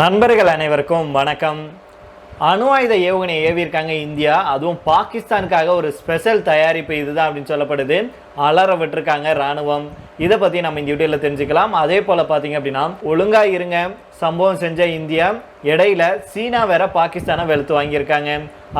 நண்பர்கள் அனைவருக்கும் வணக்கம். அணு ஆயுத ஏவுகணை ஏவியிருக்காங்க இந்தியா. அதுவும் பாகிஸ்தானுக்காக ஒரு ஸ்பெஷல் தயாரிப்பு இதுதான் அப்படின்னு சொல்லப்படுது. அலற விட்டுருக்காங்க ராணுவம் இதை பற்றி நம்ம இந்த வீடியோவில் தெரிஞ்சுக்கலாம். அதே போல் பார்த்தீங்க அப்படின்னா ஒழுங்காக இருங்க. சம்பவம் செஞ்ச இந்தியா இடையில சீனா வேற பாகிஸ்தானை வெளுத்து வாங்கியிருக்காங்க.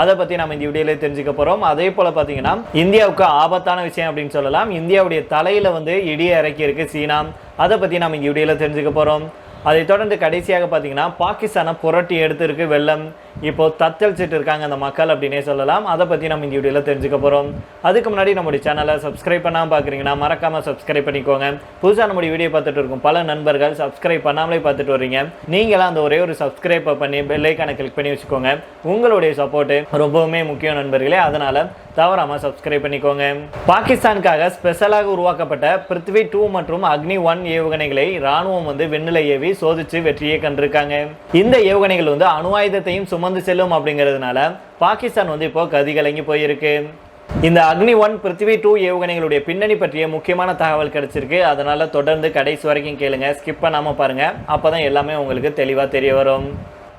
அதை பற்றி நம்ம இந்த வீடியோவில் தெரிஞ்சுக்க போகிறோம் அதே போல் பார்த்தீங்கன்னா இந்தியாவுக்கு ஆபத்தான விஷயம் அப்படின்னு சொல்லலாம். இந்தியாவுடைய தலையில் வந்து இடியை இறக்கி இருக்கு சீனா. அதை பற்றி நம்ம இந்த வீடியோவில் தெரிஞ்சுக்க போகிறோம் அதை தொடர்ந்து கடைசியாக பார்த்தீங்கன்னா பாகிஸ்தானை புரட்டி எடுத்திருக்கு வெள்ளம். இப்போ தத்தளிச்சிட்டு இருக்காங்க அந்த மக்கள் அப்படின்னே சொல்லலாம். அதை பற்றி நம்ம இந்த வீடியோவில் தெரிஞ்சுக்க போகிறோம் அதுக்கு முன்னாடி நம்முடைய சேனலை சப்ஸ்கிரைப் பண்ணாமல் பார்க்குறீங்கன்னா மறக்காமல் சப்ஸ்கிரைப் பண்ணிக்கோங்க. புதுசாக நம்முடைய வீடியோ பார்த்துட்டு இருக்கும் பல நண்பர்கள் சப்ஸ்கிரைப் பண்ணாமலே பார்த்துட்டு வரீங்க நீங்களாம் அந்த ஒரே ஒரு சப்ஸ்கிரைப் பண்ணி பெல்லைக்கான கிளிக் பண்ணி வச்சுக்கோங்க. உங்களுடைய சப்போர்ட்டு ரொம்பவுமே முக்கியம் நண்பர்களே. அதனால் தவறாமல் சப்ஸ்கிரைப் பண்ணிக்கோங்க. பாகிஸ்தானுக்காக ஸ்பெஷலாக உருவாக்கப்பட்ட பிருத்வி டூ மற்றும் அக்னி ஒன் ஏவுகணைகளை ராணுவம் வந்து விண்ணில ஏவி சோதிச்சு வெற்றியை கண்டிருக்காங்க. இந்த ஏவுகணைகள் வந்து அணு ஆயுதத்தையும் சுமந்து செல்லும் அப்படிங்கிறதுனால பாகிஸ்தான் வந்து இப்போ கதி கலங்கி போயிருக்கு. இந்த அக்னி ஒன் பிருத்திவி டூ ஏவுகணைகளுடைய பின்னணி பற்றிய முக்கியமான தகவல் கிடைச்சிருக்கு. அதனால தொடர்ந்து கடைசி வரைக்கும் கேளுங்க. ஸ்கிப் பண்ணாமல் பாருங்க. அப்பதான் எல்லாமே உங்களுக்கு தெளிவாக தெரிய வரும்.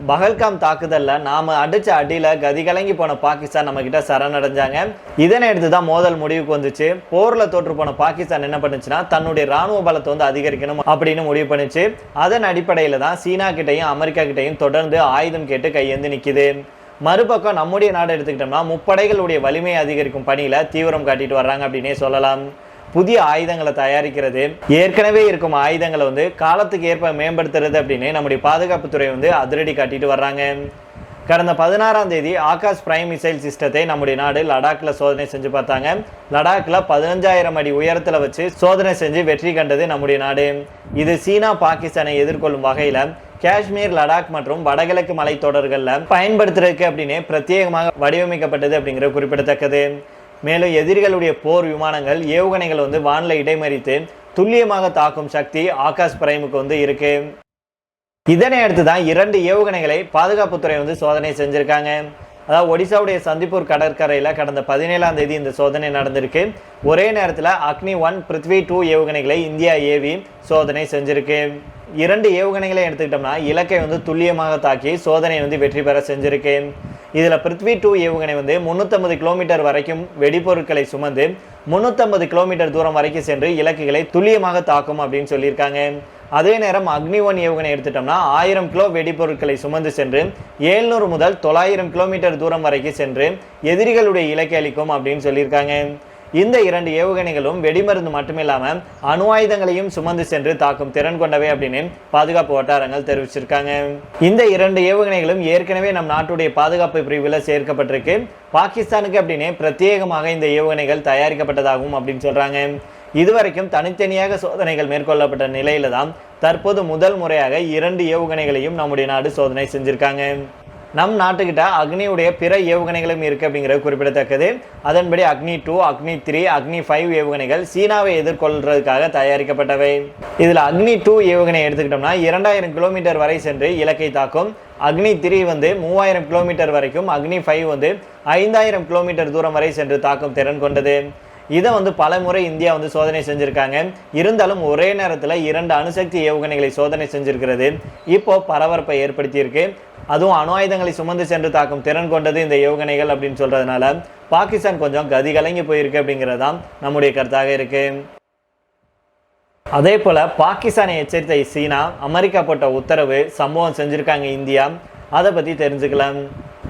பகல்காம் தாக்குதலில் நாம் அடித்த அடியில் கதி கலங்கி போன பாகிஸ்தான் நம்மக்கிட்ட சரணடைஞ்சாங்க. இதனை எடுத்து தான் மோதல் முடிவுக்கு வந்துச்சு. போரில் தோற்று போன பாகிஸ்தான் என்ன பண்ணுச்சுன்னா தன்னுடைய ராணுவ பலத்தை வந்து அதிகரிக்கணும் அப்படின்னு முடிவு பண்ணுச்சு. அதன் அடிப்படையில் தான் சீனா கிட்டையும் அமெரிக்கா கிட்டையும் தொடர்ந்து ஆயுதம் கேட்டு கையேந்து நிற்கிது மறுபக்கம் நம்முடைய நாடு எடுத்துக்கிட்டோம்னா முப்படைகளுடைய வலிமையை அதிகரிக்கும் பணியில் தீவிரம் காட்டிட்டு வர்றாங்க அப்படின்னே சொல்லலாம். புதிய ஆயுதங்களை தயாரிக்கிறது. ஏற்கனவே இருக்கும் ஆயுதங்களை வந்து காலத்துக்கு ஏற்ப மேம்படுத்துறது அப்படின்னு நம்முடைய பாதுகாப்புத்துறை வந்து அதிரடி காட்டிட்டு வர்றாங்க. கடந்த பதினாறாம் தேதி ஆகாஷ் பிரைம் மிசைல் சிஸ்டத்தை நம்முடைய நாடு லடாக்ல சோதனை செஞ்சு பார்த்தாங்க. லடாக்ல பதினஞ்சாயிரம் அடி உயரத்தில் வச்சு சோதனை செஞ்சு வெற்றி கண்டது நம்முடைய நாடு. இது சீனா பாகிஸ்தானை எதிர்கொள்ளும் வகையில் காஷ்மீர் லடாக் மற்றும் வடகிழக்கு மலைத்தொடர்களில் பயன்படுத்துறதுக்கு அப்படின்னு பிரத்யேகமாக வடிவமைக்கப்பட்டது அப்படிங்கிற குறிப்பிடத்தக்கது. மேலும் எதிரிகளுடைய போர் விமானங்கள் ஏவுகணைகள் வந்து வானிலை இடைமறித்து துல்லியமாக தாக்கும் சக்தி ஆகாஷ் பிரைமுக்கு வந்து இருக்கு. இதனை அடுத்து தான் இரண்டு ஏவுகணைகளை பாதுகாப்புத்துறை வந்து சோதனை செஞ்சுருக்காங்க. அதாவது ஒடிசாவுடைய சந்திப்பூர் கடற்கரையில் கடந்த பதினேழாம் தேதி இந்த சோதனை நடந்திருக்கு. ஒரே நேரத்தில் அக்னி ஒன் பிருத்வி டூ ஏவுகணைகளை இந்தியா ஏவி சோதனை செஞ்சிருக்கு. இரண்டு ஏவுகணைகளை எடுத்துக்கிட்டோம்னா இலக்கை வந்து துல்லியமாக தாக்கி சோதனை வந்து வெற்றி பெற செஞ்சிருக்கு. இதில் பிருத்வி டூ ஏவுகணை வந்து முந்நூற்றம்பது கிலோமீட்டர் வரைக்கும் வெடிபொருட்களை சுமந்து முந்நூற்றம்பது கிலோமீட்டர் தூரம் வரைக்கும் சென்று இலக்குகளை துல்லியமாக தாக்கும் அப்படின்னு சொல்லியிருக்காங்க. அதே நேரம் அக்னி ஒன் ஏவுகணை எடுத்துட்டோம்னா ஆயிரம் கிலோ வெடிபொருட்களை சுமந்து சென்று ஏழ்நூறு முதல் தொள்ளாயிரம் கிலோமீட்டர் தூரம் வரைக்கும் சென்று எதிரிகளுடைய இலக்கை அளிக்கும் அப்படின்னு சொல்லியிருக்காங்க. இந்த இரண்டு ஏவுகணைகளும் வெடிமருந்து மட்டுமில்லாமல் அணு ஆயுதங்களையும் சுமந்து சென்று தாக்கும் திறன் கொண்டவை அப்படின்னு பாதுகாப்பு வட்டாரங்கள் தெரிவிச்சிருக்காங்க. இந்த இரண்டு ஏவுகணைகளும் ஏற்கனவே நம் நாட்டுடைய பாதுகாப்பு பிரிவில் சேர்க்கப்பட்டிருக்கு. பாகிஸ்தானுக்கு அப்படின்னு பிரத்யேகமாக இந்த ஏவுகணைகள் தயாரிக்கப்பட்டதாகவும் அப்படின்னு சொல்றாங்க. இதுவரைக்கும் தனித்தனியாக சோதனைகள் மேற்கொள்ளப்பட்ட நிலையில தான் தற்போது முதல் முறையாக இரண்டு ஏவுகணைகளையும் நம்முடைய நாடு சோதனை செஞ்சிருக்காங்க. நம் நாட்டுக்கிட்ட அக்னியுடைய பிற ஏவுகணைகளும் இருக்குது அப்படிங்கிறது குறிப்பிடத்தக்கது. அதன்படி அக்னி டூ அக்னி த்ரீ அக்னி ஃபைவ் ஏவுகணைகள் சீனாவை எதிர்கொள்றதுக்காக தயாரிக்கப்பட்டவை. இதில் அக்னி டூ ஏவுகணை எடுத்துக்கிட்டோம்னா இரண்டாயிரம் கிலோமீட்டர் வரை சென்று இலக்கை தாக்கும். அக்னி த்ரீ வந்து மூவாயிரம் கிலோமீட்டர் வரைக்கும் அக்னி ஃபைவ் வந்து ஐந்தாயிரம் கிலோமீட்டர் தூரம் வரை சென்று தாக்கும் திறன் கொண்டது. இதை வந்து பல முறை இந்தியா வந்து சோதனை செஞ்சுருக்காங்க. இருந்தாலும் ஒரே நேரத்தில் இரண்டு அணுசக்தி ஏவுகணைகளை சோதனை செஞ்சிருக்கிறது. இப்போ பரபரப்பை ஏற்படுத்தியிருக்கு. அதுவும் அணு ஆயுதங்களை சுமந்து சென்று தாக்கும் திறன் கொண்டது இந்த ஏவுகணைகள் அப்படின்னு சொல்கிறதுனால பாகிஸ்தான் கொஞ்சம் கதி கலங்கி போயிருக்கு அப்படிங்கிறது தான் நம்முடைய கருத்தாக இருக்கு. அதே போல் பாகிஸ்தானை எச்சரித்த சீனா அமெரிக்கா போட்ட உத்தரவு சம்பவம் செஞ்சுருக்காங்க இந்தியா. அதை பற்றி தெரிஞ்சுக்கலாம்.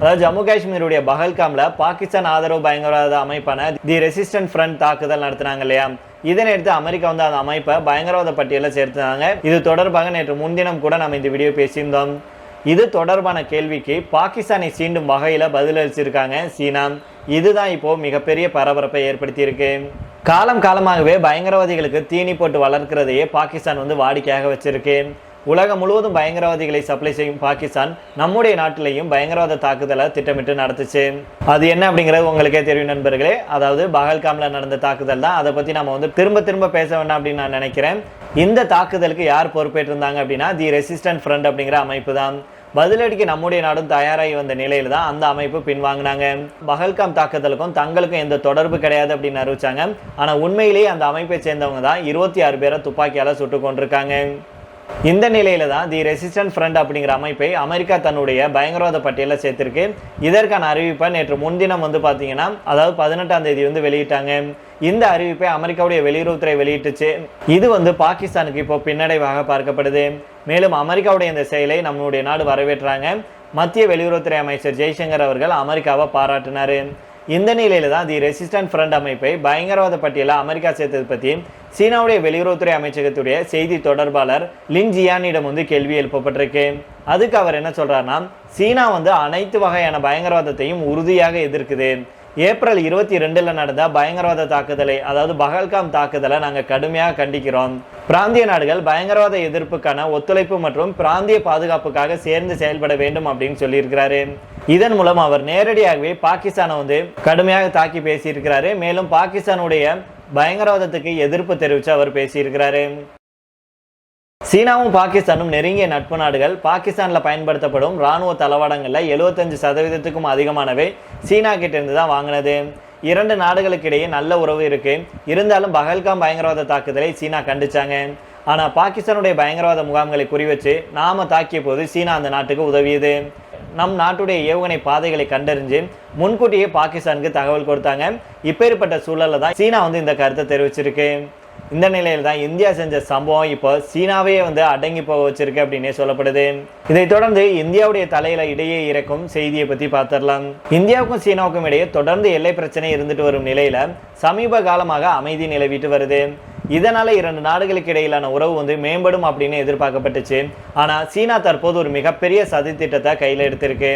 அதாவது ஜம்மு காஷ்மீருடைய பகல்காம்ல பாகிஸ்தான் ஆதரவு பயங்கரவாத அமைப்பான தி ரெசிஸ்டன்ட் ஃப்ரண்ட் தாக்குதல் நடத்தினாங்க இல்லையா? இதனை எடுத்து அமெரிக்கா வந்து அந்த அமைப்பை பயங்கரவாத பட்டியலில் சேர்த்துனாங்க. இது தொடர்பாக நேற்று முன்தினம் கூட நம்ம இந்த வீடியோ பேசியிருந்தோம். இது தொடர்பான கேள்விக்கு பாகிஸ்தானை சீண்டும் வகையில் பதிலளிச்சிருக்காங்க சீனா. இதுதான் இப்போ மிகப்பெரிய பரபரப்பை ஏற்படுத்தியிருக்கு. காலம் காலமாகவே பயங்கரவாதிகளுக்கு தீனி போட்டு வளர்க்கிறதையே பாகிஸ்தான் வந்து வாடிக்கையாக வச்சிருக்கு. உலகம் முழுவதும் பயங்கரவாதிகளை சப்ளை செய்யும் பாகிஸ்தான் நம்முடைய நாட்டிலையும் பயங்கரவாத தாக்குதலை திட்டமிட்டு நடத்துச்சு. அது என்ன அப்படிங்கிறது உங்களுக்கே தெரியும் நண்பர்களே. அதாவது பகல்காமில் நடந்த தாக்குதல் தான். அதை பற்றி நம்ம வந்து திரும்ப திரும்ப பேச வேண்டாம் அப்படின்னு நான் நினைக்கிறேன். இந்த தாக்குதலுக்கு யார் பொறுப்பேற்றிருந்தாங்க அப்படின்னா தி ரெசிஸ்டன்ட் ஃப்ரண்ட் அப்படிங்கிற அமைப்பு தான். பதிலடிக்கு நம்முடைய நாடும் தயாராகி வந்த நிலையில் தான் அந்த அமைப்பு பின்வாங்கினாங்க. பகல்காம் தாக்குதலுக்கும் தங்களுக்கும் எந்த தொடர்பு கிடையாது அப்படின்னு அறிவிச்சாங்க. ஆனால் உண்மையிலேயே அந்த அமைப்பை சேர்ந்தவங்க தான் இருபத்தி ஆறு பேரை துப்பாக்கியால் சுட்டு கொண்டிருக்காங்க இந்த நிலையில தான் தி ரெசிஸ்டன்ட் ஃப்ரண்ட் அப்படிங்கிற அமைப்பை அமெரிக்கா தன்னுடைய பயங்கரவாத பட்டியலில் சேர்த்திருக்கு. இதற்கான அறிவிப்பை நேற்று முன்தினம் வந்து பார்த்தீங்கன்னா அதாவது பதினெட்டாம் தேதி வந்து வெளியிட்டாங்க. இந்த அறிவிப்பை அமெரிக்காவுடைய வெளியுறவுத்துறை வெளியிட்டுச்சு. இது வந்து பாகிஸ்தானுக்கு இப்போ பின்னடைவாக பார்க்கப்படுது. மேலும் அமெரிக்காவுடைய இந்த செயலை நம்மளுடைய நாடு வரவேற்றாங்க. மத்திய வெளியுறவுத்துறை அமைச்சர் ஜெய்சங்கர் அவர்கள் அமெரிக்காவை பாராட்டினார். இந்த நிலையில தான் தி ரெசிஸ்டன்ட் ஃப்ரண்ட் அமைப்பை பயங்கரவாத பட்டியலில் அமெரிக்கா சேர்த்தது பற்றி சீனாவுடைய வெளியுறவுத்துறை அமைச்சகத்துடைய செய்தி தொடர்பாளர் லின் ஜியானிடம் வந்து கேள்வி எழுப்பப்பட்டிருக்கு. அதுக்கு அவர் என்ன சொல்கிறாருன்னா சீனா வந்து அனைத்து வகையான பயங்கரவாதத்தையும் உறுதியாக எதிர்க்குது. ஏப்ரல் இருபத்தி ரெண்டில் நடந்த பயங்கரவாத தாக்குதலை அதாவது பகல்காம் தாக்குதலை நாங்கள் கடுமையாக கண்டிக்கிறோம். பிராந்திய நாடுகள் பயங்கரவாத எதிர்ப்புக்கான ஒத்துழைப்பு மற்றும் பிராந்திய பாதுகாப்புக்காக சேர்ந்து செயல்பட வேண்டும் அப்படின்னு சொல்லியிருக்கிறாரு. இதன் மூலம் அவர் நேரடியாகவே பாகிஸ்தானை வந்து கடுமையாக தாக்கி பேசியிருக்கிறாரு. மேலும் பாகிஸ்தானுடைய பயங்கரவாதத்துக்கு எதிர்ப்பு தெரிவித்து அவர் பேசியிருக்கிறாரு. சீனாவும் பாகிஸ்தானும் நெருங்கிய நட்பு நாடுகள். பாகிஸ்தானில் பயன்படுத்தப்படும் இராணுவ தளவாடங்களில் எழுபத்தஞ்சு சதவீதத்துக்கும் அதிகமானவை சீனா கிட்டேருந்து தான் வாங்கினது. இரண்டு நாடுகளுக்கு இடையே நல்ல உறவு இருக்கு. இருந்தாலும் பகல்காம் பயங்கரவாத தாக்குதலை சீனா கண்டிச்சாங்க. ஆனால் பாகிஸ்தானுடைய பயங்கரவாத முகாம்களை குறிவச்சு நாம தாக்கிய போது சீனா அந்த நாட்டுக்கு உதவியது. நம் நாட்டுடைய ஏவுகணை பாதைகளை கண்டறிஞ்சு முன்கூட்டியே பாகிஸ்தானுக்கு தகவல் கொடுத்தாங்க. இப்பேற்பட்ட சூழல்ல தான் சீனா வந்து இந்த கருத்தை தெரிவிச்சிருக்கு. இந்த நிலையில் தான் இந்தியா செஞ்ச சம்பவம் இப்போ சீனாவே வந்து அடங்கி போக வச்சிருக்கு அப்படின்னே சொல்லப்படுது. இதை தொடர்ந்து இந்தியாவுடைய தலையில இடையே இறக்கும் செய்தியை பத்தி பார்த்துடலாம். இந்தியாவுக்கும் சீனாவுக்கும் இடையே தொடர்ந்து எல்லை பிரச்சனை இருந்துட்டு வரும் நிலையில சமீப காலமாக அமைதி நிலவிட்டு வருது. இதனால் இரண்டு நாடுகளுக்கு இடையிலான உறவு வந்து மேம்படும் அப்படின்னு எதிர்பார்க்கப்பட்டுச்சு. ஆனால் சீனா தற்போது ஒரு மிகப்பெரிய சதி திட்டத்தை கையில் எடுத்திருக்கு.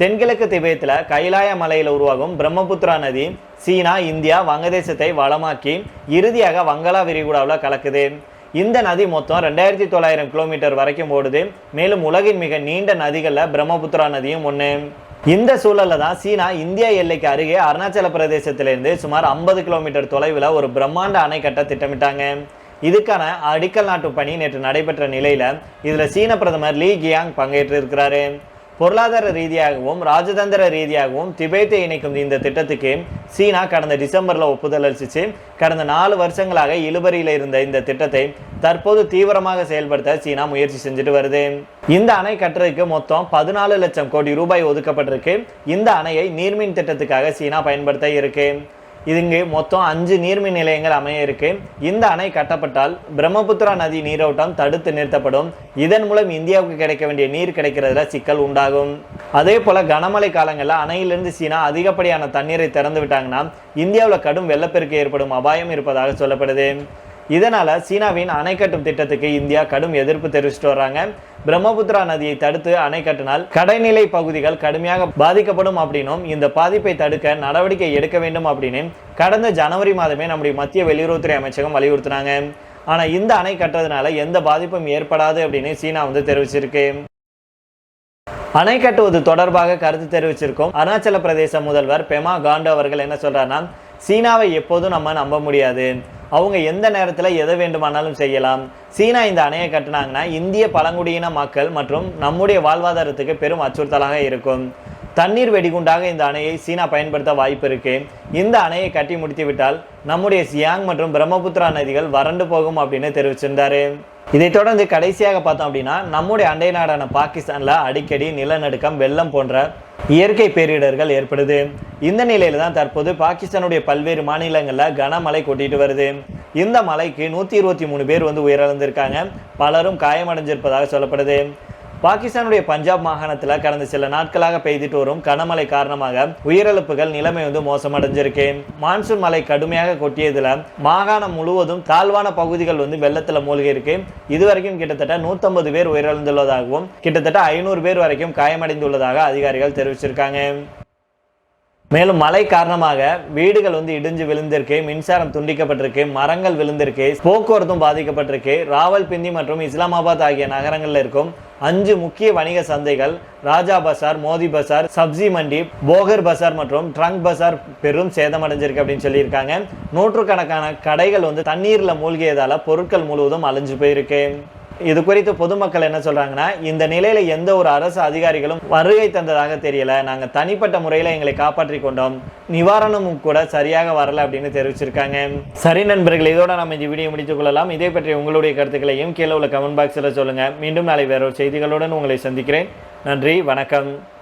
தென்கிழக்கு திபேத்தில் கைலாய மலையில் உருவாகும் பிரம்மபுத்திரா நதி சீனா இந்தியா வங்கதேசத்தை வளமாக்கி இறுதியாக வங்களா விரிகுடாவில் கலக்குது. இந்த நதி மொத்தம் ரெண்டாயிரத்தி தொள்ளாயிரம் கிலோமீட்டர் வரைக்கும் ஓடுது. மேலும் உலகின் மிக நீண்ட நதிகளில் பிரம்மபுத்திரா நதியும் ஒன்று இந்த சூழலில் தான் சீனா இந்தியா எல்லைக்கு அருகே அருணாச்சல பிரதேசத்திலிருந்து சுமார் ஐம்பது கிலோமீட்டர் தொலைவில் ஒரு பிரம்மாண்ட அணை கட்ட திட்டமிட்டாங்க. இதுக்கான அடிக்கல் நாட்டு பணி நேற்று நடைபெற்ற நிலையில் இதில் சீன பிரதமர் லீ கியாங் பங்கேற்று இருக்கிறாரு பொருளாதார ரீதியாகவும் ராஜதந்திர ரீதியாகவும் திபேத்தை இணைக்கும் இந்த திட்டத்துக்கு சீனா கடந்த டிசம்பரில் ஒப்புதல் அளிச்சிச்சு. கடந்த நாலு வருஷங்களாக இழுபறியில் இருந்த இந்த திட்டத்தை தற்போது தீவிரமாக செயல்படுத்த சீனா முயற்சி செஞ்சுட்டு வருது. இந்த அணை கட்டுறதுக்கு மொத்தம் பதினாலு லட்சம் கோடி ரூபாய் ஒதுக்கப்பட்டிருக்கு. இந்த அணையை நீர்மின் திட்டத்துக்காக சீனா பயன்படுத்த இருக்கு. இதுங்கு மொத்தம் அஞ்சு நீர்மின் நிலையங்கள் அமைய இருக்கு. இந்த அணை கட்டப்பட்டால் பிரம்மபுத்திரா நதி நீரோட்டம் தடுத்து நிறுத்தப்படும். இதன் மூலம் இந்தியாவுக்கு கிடைக்க வேண்டிய நீர் கிடைக்கிறதுல சிக்கல் உண்டாகும். அதே போல கனமழை காலங்களில் அணையிலிருந்து சீனா அதிகப்படியான தண்ணீரை திறந்து விட்டாங்கன்னா இந்தியாவில் கடும் வெள்ளப்பெருக்கு ஏற்படும் அபாயம் இருப்பதாக சொல்லப்படுது. இதனால் சீனாவின் அணை கட்டும் திட்டத்துக்கு இந்தியா கடும் எதிர்ப்பு தெரிவிச்சுட்டு வர்றாங்க. பிரம்மபுத்திரா நதியை தடுத்து அணை கட்டினால் கடைநிலை பகுதிகள் கடுமையாக பாதிக்கப்படும் அப்படின்னும் இந்த பாதிப்பை தடுக்க நடவடிக்கை எடுக்க வேண்டும் அப்படின்னு கடந்த ஜனவரி மாதமே நம்முடைய மத்திய வெளியுறவுத்துறை அமைச்சகம் வலியுறுத்தினாங்க. ஆனால் இந்த அணை கட்டுறதுனால எந்த பாதிப்பும் ஏற்படாது அப்படின்னு சீனா வந்து தெரிவிச்சிருக்கு. அணை கட்டுவது தொடர்பாக கருத்து தெரிவிச்சிருக்கோம் அருணாச்சல பிரதேச முதல்வர் பெமா காண்டு அவர்கள் என்ன சொல்றாருன்னா சீனாவை எப்போதும் நம்ம நம்ப முடியாது. அவங்க எந்த நேரத்தில் எதை வேண்டுமானாலும் செய்யலாம். சீனா இந்த அணையை கட்டினாங்கன்னா இந்திய பழங்குடியின மக்கள் மற்றும் நம்முடைய வாழ்வாதாரத்துக்கு பெரும் அச்சுறுத்தலாக இருக்கும். தண்ணீர் வெடிகுண்டாக இந்த அணையை சீனா பயன்படுத்த வாய்ப்பு இருக்கு. இந்த அணையை கட்டி முடித்து விட்டால் நம்முடைய சியாங் மற்றும் பிரம்மபுத்திரா நதிகள் வறண்டு போகும் அப்படின்னு தெரிவிச்சிருந்தாரு. இதைத் தொடர்ந்து கடைசியாக பார்த்தோம் அப்படின்னா நம்முடைய அண்டை நாடான பாகிஸ்தானில் அடிக்கடி நிலநடுக்கம் வெள்ளம் போன்ற இயற்கை பேரிடர்கள் ஏற்படுது. இந்த நிலையில தான் தற்போது பாகிஸ்தானுடைய பல்வேறு மாநிலங்களில் கனமழை கொட்டிட்டு வருது. இந்த மலைக்கு நூற்றி இருபத்தி மூணு பேர் வந்து உயிரிழந்திருக்காங்க. பலரும் காயமடைஞ்சிருப்பதாக சொல்லப்படுது. பாகிஸ்தானுடைய பஞ்சாப் மாகாணத்தில் கடந்த சில நாட்களாக பெய்துட்டு வரும் கனமழை காரணமாக உயிரிழப்புகள் நிலைமை வந்து மோசமடைஞ்சிருக்கு மான்சூன் மழை கடுமையாக கொட்டியதுல மாகாணம் முழுவதும் தாழ்வான பகுதிகள் வந்து வெள்ளத்தில் மூழ்கி இருக்கு இதுவரைக்கும் கிட்டத்தட்ட நூத்தம்பது பேர் உயிரிழந்துள்ளதாகவும் கிட்டத்தட்ட ஐநூறு பேர் வரைக்கும் காயமடைந்துள்ளதாக அதிகாரிகள் தெரிவிச்சிருக்காங்க. மேலும் மழை காரணமாக வீடுகள் வந்து இடிஞ்சு விழுந்திருக்கு மின்சாரம் துண்டிக்கப்பட்டிருக்கு மரங்கள் விழுந்திருக்கு போக்குவரத்தும் பாதிக்கப்பட்டிருக்கு. ராவல்பிந்தி மற்றும் இஸ்லாமாபாத் ஆகிய நகரங்களில் இருக்கும் அஞ்சு முக்கிய வணிக சந்தைகள் ராஜா பசார் மோதி பசார் சப்ஜி மண்டி போகர் பசார் மற்றும் ட்ரங்க் பசார் பெரும் சேதமடைஞ்சிருக்கு அப்படின்னு சொல்லியிருக்காங்க. நூற்றுக்கணக்கான கடைகள் வந்து தண்ணீர்ல மூழ்கியதால பொருட்கள் முழுவதும் அழிஞ்சு போயிருக்கு. இது குறித்து பொதுமக்கள் என்ன சொல்றாங்கன்னா இந்த நிலையில எந்த ஒரு அரசு அதிகாரிகளும் வருகை தந்ததாக தெரியல. நாங்க தனிப்பட்ட முறையில் எங்களை காப்பாற்றி கொண்டோம். நிவாரணமும் கூட சரியாக வரல அப்படின்னு தெரிவிச்சிருக்காங்க. சரி நண்பர்கள் இதோட நம்ம இந்த வீடியோ முடித்துக் கொள்ளலாம். இதை பற்றி உங்களுடைய கருத்துக்களையும் கீழே உள்ள கமெண்ட் பாக்ஸில் சொல்லுங்க. மீண்டும் நாளை வேற ஒரு செய்திகளுடன் உங்களை சந்திக்கிறேன். நன்றி வணக்கம்.